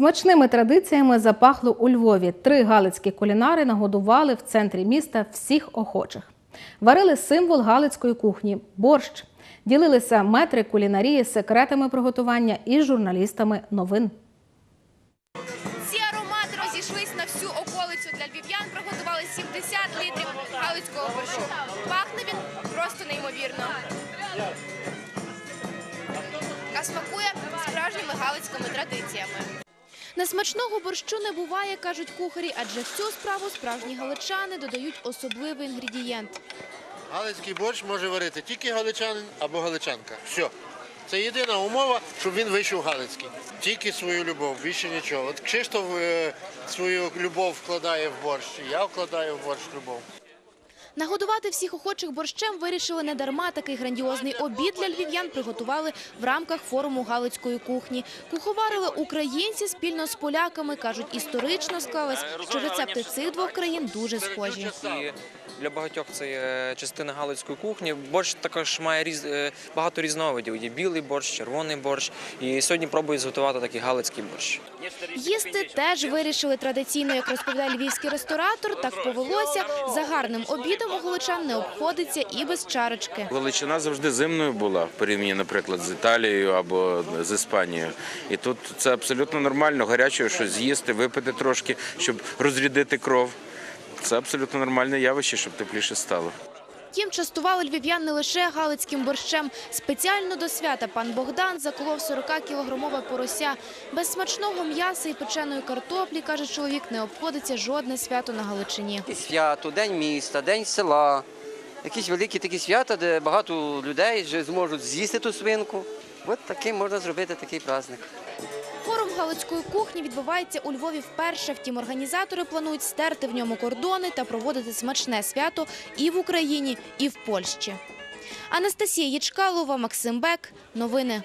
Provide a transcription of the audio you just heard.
Смачними традиціями запахло у Львові. Три галицькі кулінари нагодували в центрі міста всіх охочих. Варили символ галицької кухні борщ. Ділилися метри кулінарії секретами приготування із журналістами новин. Ці аромати розійшлись на всю околицю. Для львів'ян приготували 70 літрів галицького борщу. Пахне він просто неймовірно. А смакує справжніми галицькими традиціями. Несмачного борщу не буває, кажуть кухарі, адже в цю справу справжні галичани додають особливий інгредієнт. Галицький борщ може варити тільки галичанин або галичанка. Все. Це єдина умова, щоб він вийшов галицький. Тільки свою любов, більше нічого. От Кшиштоф е, свою любов вкладає в борщ, я вкладаю в борщ любов. Нагодувати всіх охочих борщем вирішили не дарма. Такий грандіозний обід для львів'ян приготували в рамках форуму галицької кухні. Куховарили українці спільно з поляками. Кажуть, історично склалось, що рецепти цих двох країн дуже схожі. Для багатьох це є частина галицької кухні. Борщ також має різ... е, багато різновидів. Є білий борщ, червоний борщ. І сьогодні пробують зготувати такий галицький борщ. Їсти теж вирішили традиційно, як розповідає львівський ресторатор. Так повелося. За гарним обідом у галичан не обходиться і без чарочки. Галичина завжди зимною була в порівнянні, наприклад, з Італією або з Іспанією. І тут це абсолютно нормально, гарячого щось з'їсти, випити трошки, щоб розрядити кров. Це абсолютно нормальне явище, щоб тепліше стало. Їм частували львів'ян не лише галицьким борщем. Спеціально до свята пан Богдан заколов 40-кілограмове порося. Без смачного м'яса і печеної картоплі, каже чоловік, не обходиться жодне свято на Галичині. Свято, день міста, день села, якісь великі такі свята, де багато людей зможуть з'їсти ту свинку. От таким можна зробити такий праздник. Форум галицької кухні відбувається у Львові вперше. Втім, організатори планують стерти в ньому кордони та проводити смачне свято і в Україні, і в Польщі. Анастасія Ячкалова, Максим Бек. Новини.